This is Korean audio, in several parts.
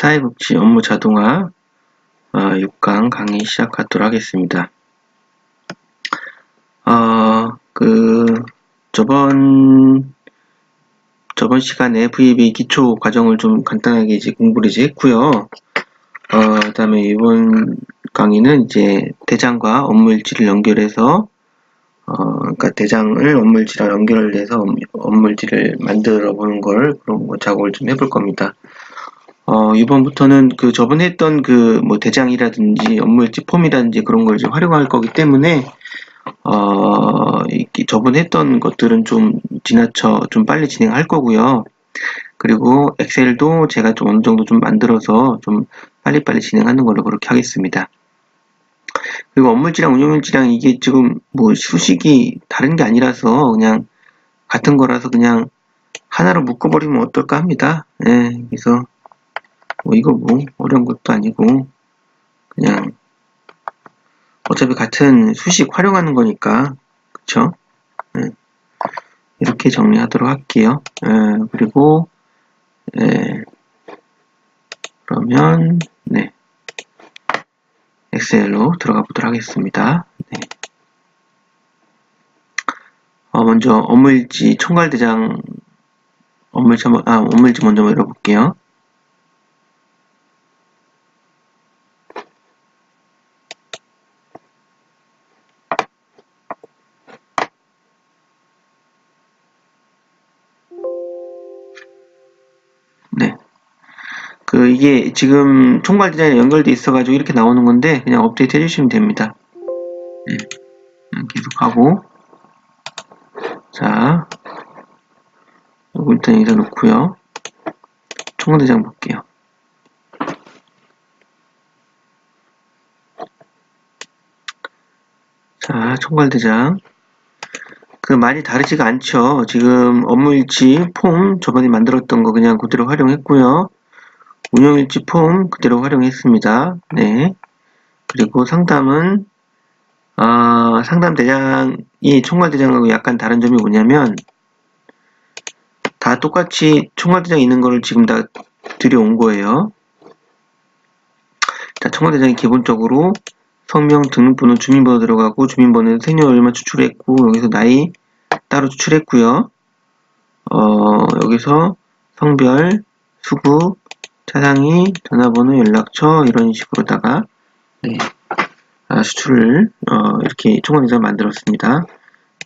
사회복지 업무 자동화 어, 6강 강의 시작하도록 하겠습니다. 어, 그 저번 저번 시간에 VB 기초 과정을 좀 간단하게 이제 공부를 이제 했고요. 어, 그다음에 이번 강의는 이제 대장과 업무 일지를 연결해서 어, 그러니까 대장을 업무 일지랑 연결해서 업무 일지를 만들어 보는 걸 그런 거 작업을 좀 해볼 겁니다. 어, 이번부터는 그 저번에 했던 그 뭐 대장이라든지 업무일지 폼이라든지 그런 걸 이제 활용할 거기 때문에 어, 저번에 했던 것들은 좀 지나쳐 좀 빨리 진행할 거고요. 그리고 엑셀도 제가 좀 어느 정도 좀 만들어서 좀 빨리빨리 진행하는 걸로 그렇게 하겠습니다. 그리고 업무일지랑 운영일지랑 이게 지금 뭐 수식이 다른 게 아니라서 그냥 같은 거라서 그냥 하나로 묶어버리면 어떨까 합니다. 예, 그래서 뭐 이거 뭐 어려운 것도 아니고 그냥 어차피 같은 수식 활용하는 거니까 그쵸? 네. 이렇게 정리하도록 할게요. 네, 그리고 네. 그러면 네 엑셀로 들어가 보도록 하겠습니다. 네. 어, 먼저 업무일지 총괄대장 업무일지, 아, 업무일지 먼저 열어볼게요. 이게 지금 총괄 디자인에 연결돼 있어가지고 이렇게 나오는 건데 그냥 업데이트 해주시면 됩니다. 네. 계속 하고 자 요거 일단 여기다 놓고요. 총괄 대장 볼게요. 자 총괄 대장 그 많이 다르지가 않죠. 지금 업무일치 폼 저번에 만들었던 거 그냥 그대로 활용했고요. 운영일지 폼 그대로 활용했습니다. 네. 그리고 상담은 아, 상담 대장이 총괄 대장하고 약간 다른 점이 뭐냐면 다 똑같이 총괄 대장 있는 거를 지금 다 들여온 거예요. 자, 총괄 대장이 기본적으로 성명, 등록번호, 주민번호 들어가고 주민번호 생년 월일만 추출했고 여기서 나이 따로 추출했고요. 어, 여기서 성별, 수급, 차상위, 전화번호, 연락처 이런 식으로다가 네, 아, 수출을 어, 이렇게 총괄대장 만들었습니다.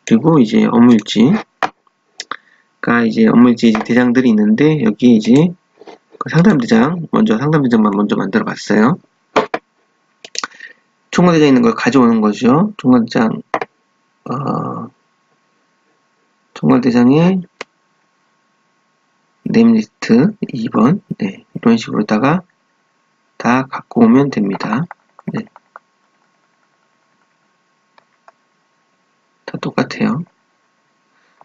그리고 이제 업무일지가 이제 업무일지 대장들이 있는데 여기 이제 그 상담대장 먼저 상담대장만 먼저 만들어 봤어요. 총괄대장 있는 걸 가져오는 거죠. 총괄대장 어, 총괄대장의 네임리스트 2번 네, 이런 식으로다가 다 갖고 오면 됩니다. 네. 다 똑같아요.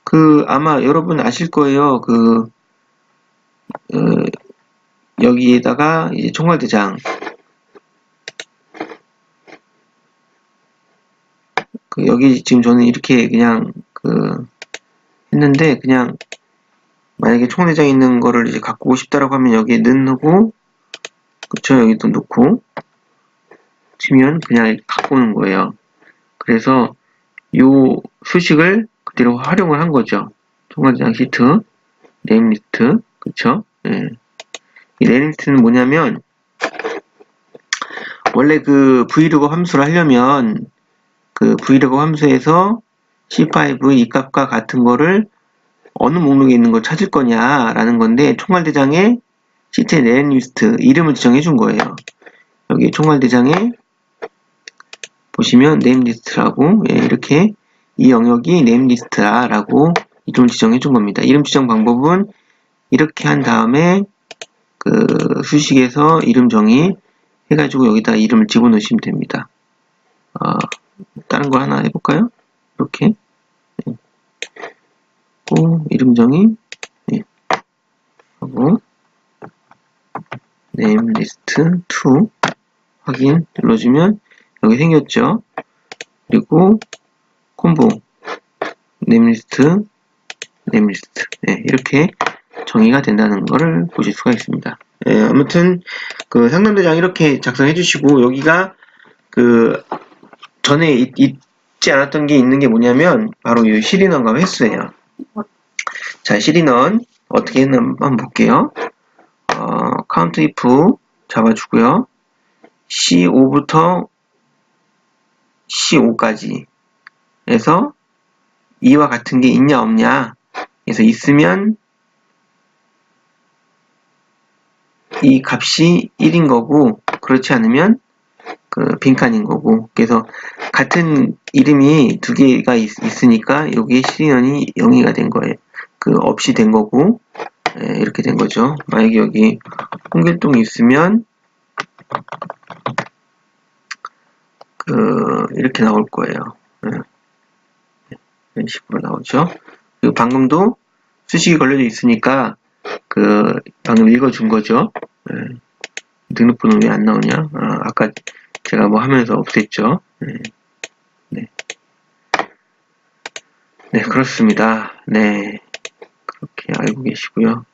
그 아마 여러분 아실 거예요. 그 어, 여기에다가 이제 총괄대장 그 여기 지금 저는 이렇게 그냥 그 했는데 그냥 만약에 총대장 있는 거를 이제 갖고 싶다라고 하면 여기에 넣고 그쵸? 여기도 넣고 치면 그냥 갖고 오는 거예요. 그래서 요 수식을 그대로 활용을 한 거죠. 총괄대장 시트 네임 리스트 그쵸? 예. 이 네임 리스트는 뭐냐면 원래 그 브이로그 함수를 하려면 그 브이로그 함수에서 C5 이 값과 같은 거를 어느 목록에 있는 걸 찾을 거냐라는 건데 총괄대장에 시트의 네임리스트 이름을 지정해 준 거예요. 여기 총괄대장에 보시면 네임리스트라고 예, 이렇게 이 영역이 네임리스트라라고 이름을 지정해 준 겁니다. 이름 지정 방법은 이렇게 한 다음에 그 수식에서 이름 정의 해가지고 여기다 이름을 집어넣으시면 됩니다. 어, 다른 거 하나 해볼까요? 이렇게 하고 이름 정의? 네. 하고 name list 2 확인 눌러주면 여기 생겼죠? 그리고 콤보. name list name list. 네, 이렇게 정의가 된다는 것을 보실 수가 있습니다. 예, 아무튼 그 상담대장 이렇게 작성해 주시고 여기가 그 전에 있, 있지 않았던 게 있는 게 뭐냐면 바로 이 실인원과 횟수예요. 자, 실인원 어떻게 했나 한번 볼게요. 어, 카운트 if 잡아주고요. C5부터 C5까지 해서 2와 같은 게 있냐 없냐 그래서 있으면 이 값이 1인 거고 그렇지 않으면 그 빈칸인 거고. 그래서 같은 이름이 두 개가 있, 으니까 여기에 실인원이 0이가 된 거예요. 그 없이 된 거고. 예, 이렇게 된 거죠. 만약에 여기 홍길동이 있으면 그 이렇게 나올 거예요. 예. 이런 식으로 나오죠. 그리고 방금도 수식이 걸려져 있으니까 그 방금 읽어준 거죠. 예. 등록번호 왜 안 나오냐? 아, 아까 제가 뭐 하면서 없앴죠 네. 네. 네, 그렇습니다 네 그렇게 알고 계시고요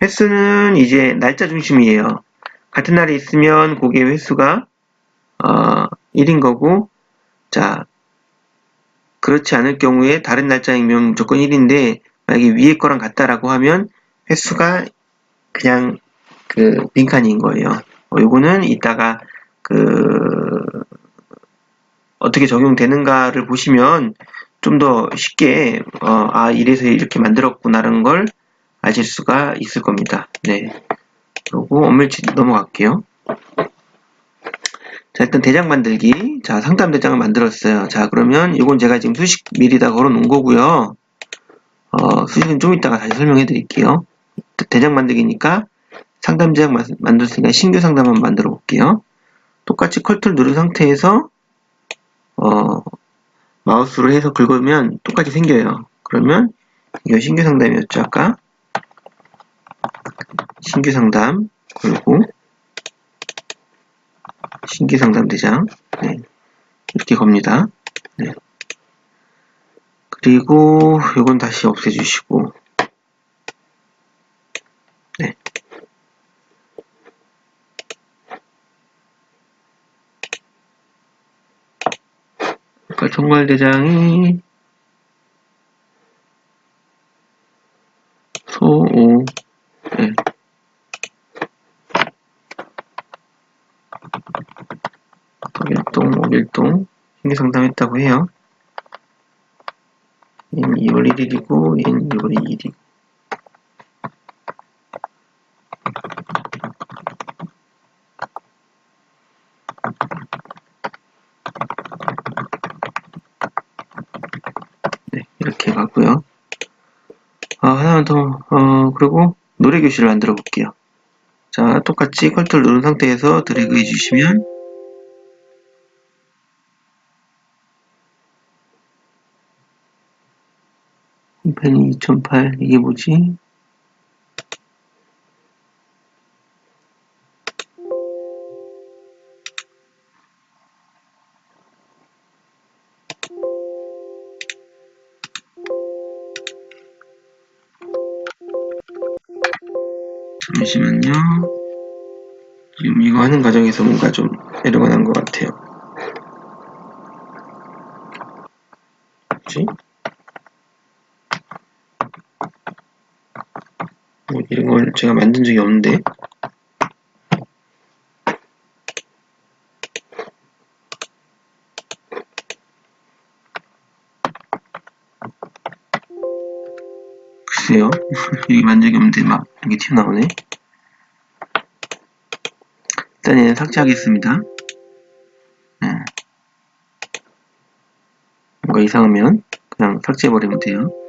횟수는 이제 날짜 중심이에요 같은 날에 있으면 고객 횟수가 어, 1인 거고 자 그렇지 않을 경우에 다른 날짜이면 무조건 1인데 만약에 위에 거랑 같다라고 하면 횟수가 그냥 그 빈칸인 거예요. 어, 요거는 이따가 그 어떻게 적용되는가를 보시면 좀 더 쉽게 어, 아 이래서 이렇게 만들었구나라는 걸 아실 수가 있을 겁니다. 네. 그리고 엄밀치 넘어갈게요. 자 일단 대장 만들기 자 상담 대장을 만들었어요 자 그러면 이건 제가 지금 수식 미리 다 걸어 놓은 거고요 어, 수식은 좀 이따가 다시 설명해 드릴게요 대장 만들기니까 상담 만- 만들었으니까 신규 상담 한번 만들어 볼게요 똑같이 컬트를 누른 상태에서 어, 마우스로 해서 긁으면 똑같이 생겨요 그러면 이거 신규 상담이었죠 아까 신규 상담 그리고 신규 상담 대장 네. 이렇게 겁니다. 네. 그리고 이건 다시 없애주시고 총괄 대장이 소오 네. 일동, 5일동 신규 상담했다고 해요. 얘는 2월 1일이고 얘는 2월 2일이고 이렇게 가고요. 아, 하나만 더, 어, 그리고 노래 교실을 만들어 볼게요. 자, 똑같이 컬트를 누른 상태에서 드래그 해주시면 펜이 2008 이게 뭐지? 잠시만요. 지금 이거 하는 과정에서 뭔가 좀 에러가 난 것 같아요. 뭐지? 뭐 이런 걸 제가 만든 적이 없는데 글쎄요. 여기 적이 없는데 막 이게 튀어나오네. 일단 얘는 삭제하겠습니다. 네. 뭔가 이상하면 그냥 삭제해버리면 돼요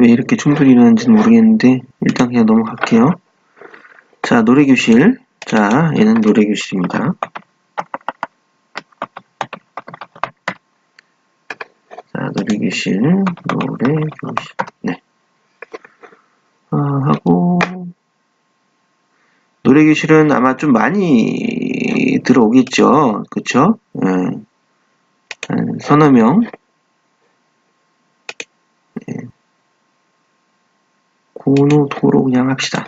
왜 이렇게 충돌이 일어나는지는 모르겠는데 일단 그냥 넘어갈게요 자 노래교실 자, 얘는 노래교실입니다. 자, 노래교실, 노래교실. 네. 어, 하고, 노래교실은 아마 좀 많이 들어오겠죠. 그쵸? 예. 한 서너 명. 예. 고노 도로 그냥 합시다.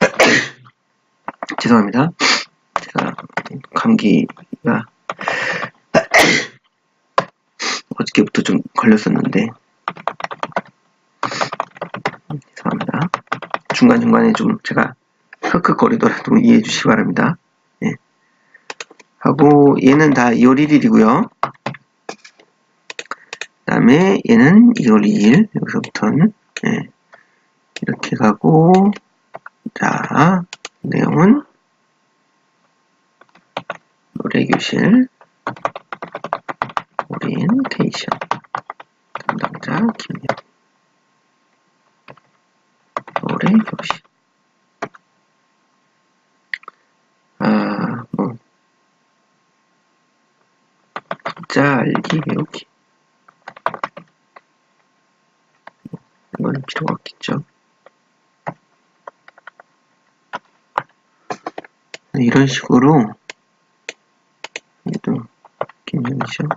죄송합니다. 제가 감기가 어저께부터 좀 걸렸었는데 죄송합니다. 중간중간에 좀 제가 흑흑거리더라도 이해해 주시기 바랍니다. 예. 하고 얘는 다 2월 1일이고요. 그 다음에 얘는 2월 2일 여기서부터는 예. 이렇게 가고 자 내용은? 노래교실 오리엔테이션. 담당자 김영 노래교실. 아, 뭐. 박자 알기 배우기 이건 필요가 없겠죠 이런 식으로 얘도 김현이죠.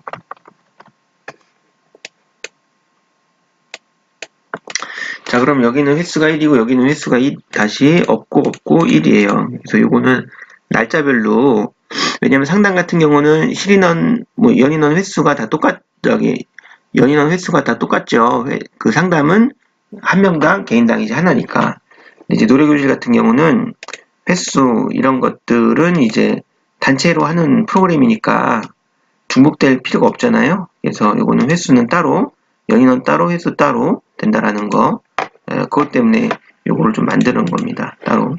자 그럼 여기는 횟수가 1이고 여기는 횟수가 2 다시 없고 없고 1이에요. 그래서 요거는 날짜별로 왜냐면 상당 같은 경우는 실인원 뭐 연인원 횟수가 다 똑같 저기 연인원 횟수가 다 똑같죠. 회, 그 상담은 한 명당 개인당 이제 하나니까. 이제 노래교실 같은 경우는 횟수 이런 것들은 이제 단체로 하는 프로그램이니까 중복될 필요가 없잖아요. 그래서 이거는 횟수는 따로 연인원 따로 횟수 따로 된다라는 거 에, 그것 때문에 이거를 좀 만드는 겁니다. 따로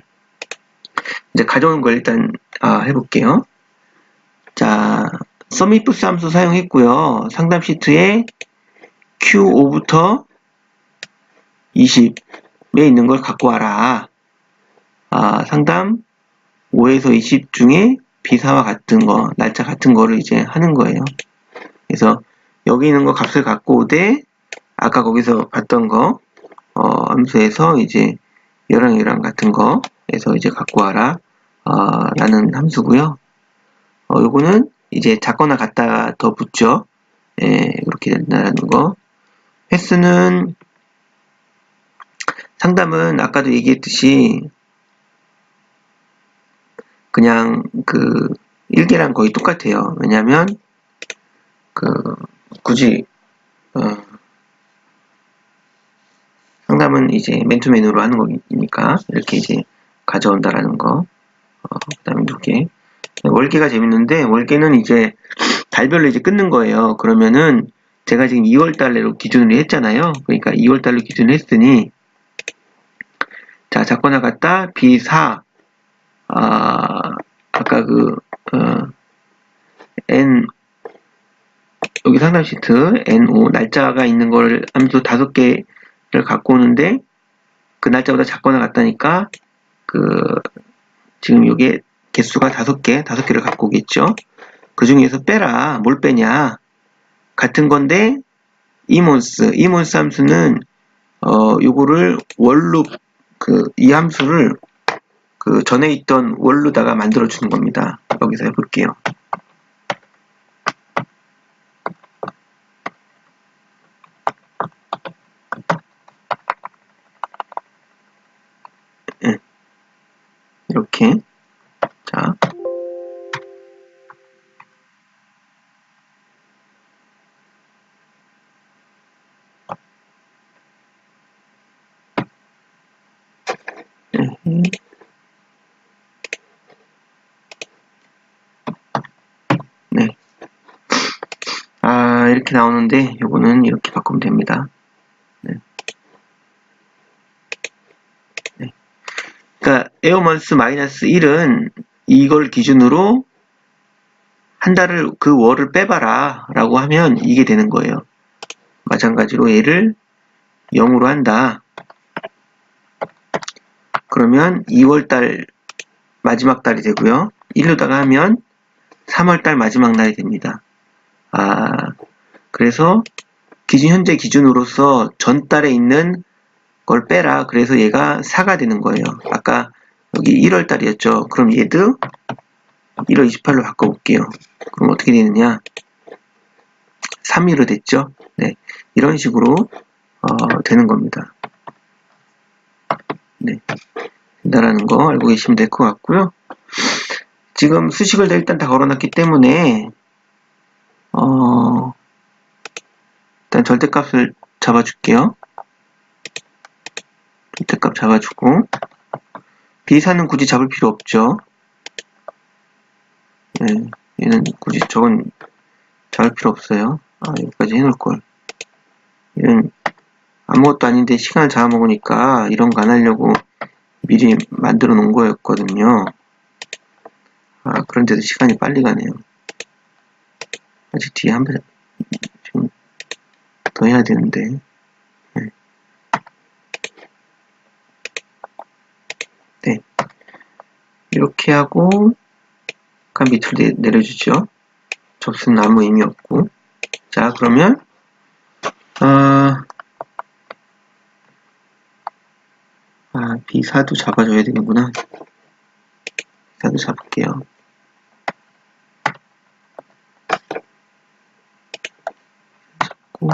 이제 가져온 걸 일단 아, 해볼게요. 자 서밋부스 함수 사용했고요. 상담 시트에 Q5부터 20에 있는 걸 갖고 와라. 아, 상담 5에서 20 중에 비사와 같은 거, 날짜 같은 거를 이제 하는 거예요. 그래서 여기 있는 거 값을 갖고 오되 아까 거기서 봤던 거 어, 함수에서 이제 열랑이랑 같은 거에서 이제 갖고 와라 어, 라는 함수고요. 어, 요거는 이제 작거나 같다 더 붙죠. 예, 이렇게 된다는 거. 횟수는 상담은 아까도 얘기했듯이 그냥 그 일개랑 거의 똑같아요. 왜냐하면 그 굳이 어 상담은 이제 맨투맨으로 하는 거니까 이렇게 이제 가져온다라는 거. 어 그다음에 두개 월계가 재밌는데 월계는 이제 달별로 이제 끊는 거예요. 그러면은 제가 지금 2월 달로 기준으로 했잖아요. 그러니까 2월 달로 기준으로 했으니 자 작거나 같다 B4 아, 아까 그, 어, N, 여기 상담 시트, NO, 날짜가 있는 걸 함수 다섯 개를 갖고 오는데, 그 날짜보다 작거나 같다니까, 그, 지금 요게 개수가 다섯 개, 다섯 개를 갖고 오겠죠? 그 중에서 빼라. 뭘 빼냐? 같은 건데, 이몬스, 이몬스 함수는, 어, 요거를 원로, 그, 이 함수를 그 전에 있던 원로다가 만들어 주는 겁니다. 여기서 해볼게요. 네. 이렇게 자 네. 이렇게 나오는데 요거는 이렇게 바꾸면 됩니다. 네. 네. 그러니까 에어먼스 마이너스 1은 이걸 기준으로 한 달을 그 월을 빼봐라 라고 하면 이게 되는 거예요. 마찬가지로 얘를 0으로 한다. 그러면 2월달 마지막 달이 되고요. 1루다가 하면 3월달 마지막 날이 됩니다. 아, 그래서 기준 현재 기준으로서 전달에 있는 걸 빼라. 그래서 얘가 4가 되는 거예요. 아까 여기 1월 달이었죠. 그럼 얘도 1월 28로 바꿔볼게요. 그럼 어떻게 되느냐? 3일로 됐죠. 네, 이런 식으로 어, 되는 겁니다. 네, 된다라는 거 알고 계시면 될 것 같고요. 지금 수식을 일단 다 걸어놨기 때문에 어, 일단 절대값을 잡아줄게요. 절대값 잡아주고 비사는 굳이 잡을 필요 없죠. 네, 얘는 굳이 저건 잡을 필요 없어요. 아, 여기까지 해놓을걸. 얘는 아무것도 아닌데 시간을 잡아먹으니까 이런 거 안 하려고 미리 만들어 놓은 거였거든요. 아, 그런데도 시간이 빨리 가네요. 아직 뒤에 한 번, 좀, 더 해야 되는데. 네. 네. 이렇게 하고, 약간 밑으로 내, 내려주죠. 접수는 아무 의미 없고. 자, 그러면, 아, 아, B사도 잡아줘야 되는구나. B사도 잡을게요. 잡고,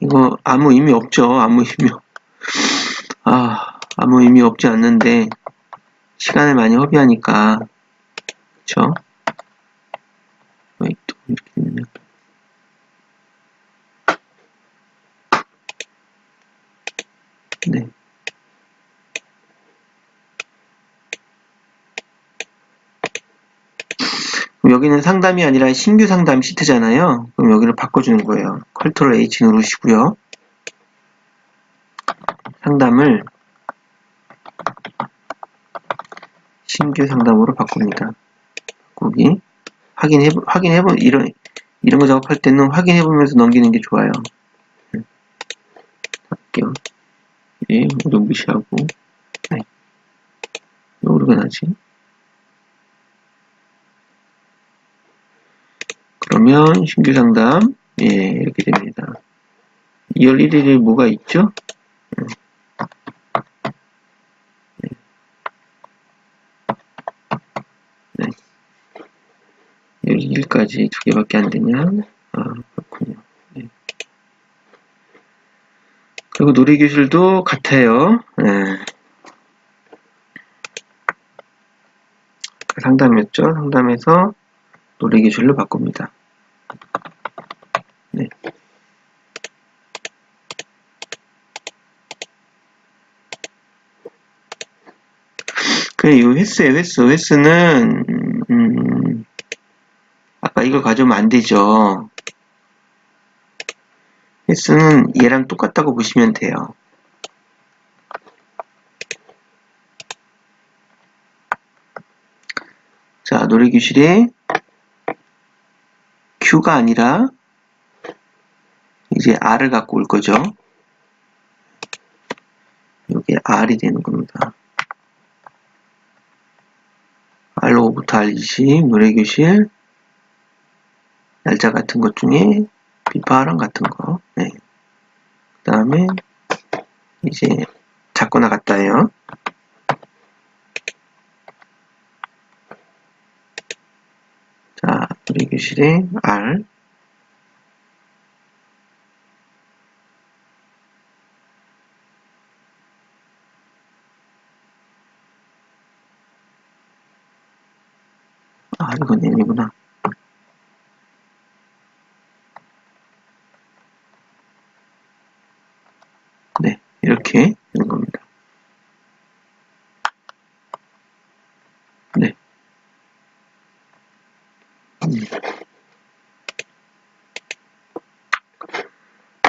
이거 아무 의미 없죠. 아무 의미 없. 아, 아무 의미 없지 않는데 시간을 많이 허비하니까 그쵸? 네. 여기는 상담이 아니라 신규 상담 시트잖아요. 그럼 여기를 바꿔주는 거예요. 컨트롤 H 누르시고요. 상담을 신규 상담으로 바꿉니다. 바꾸기. 확인해 확인해 보 이런 이런 거 작업할 때는 확인해 보면서 넘기는 게 좋아요. 할게요. 예, 모두 무시하고 네. 요르가 나지. 그러면 신규 상담 예 이렇게 됩니다. 2월 1일에 뭐가 있죠? 음. 1까지 두 개밖에 안 되냐? 아, 그렇군요. 네. 그리고 놀이교실도 같아요. 네. 그 상담이었죠. 상담에서 놀이기술로 바꿉니다. 네. 그래, 이 횟수에 횟수. 횟수는, 음, 아까 이걸 가져오면 안 되죠. 횟수는 얘랑 똑같다고 보시면 돼요. 자, 놀이교실에 Q가 아니라 이제 R을 갖고 올 거죠. 이게 R이 되는 겁니다. R5부터 R20 노래교실 날짜 같은 것 중에 비파랑 같은 거. 네. 그 다음에 이제 잡거나 같다예요. 자, 우리 교실에 R 아, 이건 M이구나. 네, 이렇게 되는 겁니다. 네. 음.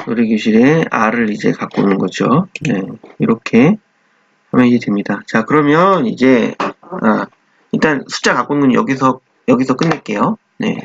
놀이 교실에 R을 이제 갖고 오는 거죠. 네, 이렇게 하면 이제 됩니다. 자, 그러면 이제 아, 일단 숫자 갖고 오는 건 여기서 여기서 끝낼게요. 네.